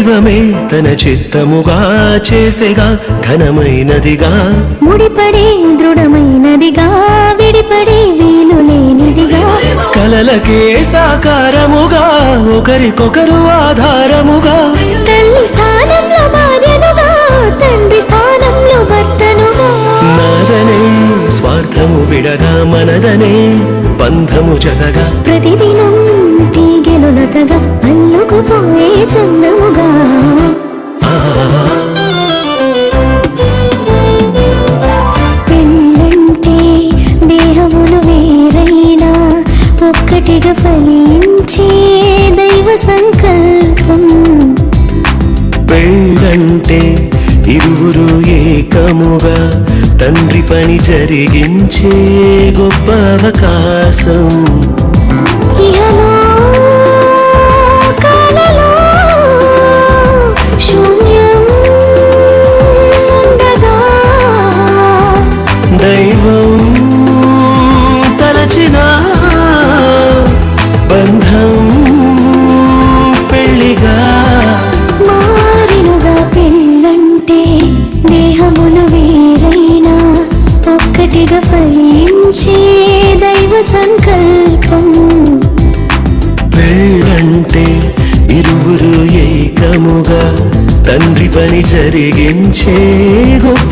దైవమే తన చిత్తముగా చేసేగా ఘనమైనదిగా. ముడిపడే దృఢమైనదిగా విడిపడే వీలు లేనిదిగా. కలలకే సాకారముగా ఒకరికొకరు ఆధారముగా. తల్లి స్థానంలో భార్యనుగా తండ్రి స్థానంలో భర్తనుగా. నాదనే స్వార్థము విడగా మనదనే బంధము జతగా. ప్రతిదినం ఒక్కటిగా ఫలించే దైవ సంకల్పం. పెళ్ళంటే ఇరువురు ఏకముగా తండ్రి పని జరిగించే గొప్ప అవకాశం. బంధం పెళ్ళిగా మారినుగా పెళ్ళంటే దేహములు వేరైనా ఒక్కటిగా ఫలించే దైవ సంకల్పం. పెళ్ళంటే ఇరువురు ఏకముగా తండ్రి పని జరిగించే గొప్ప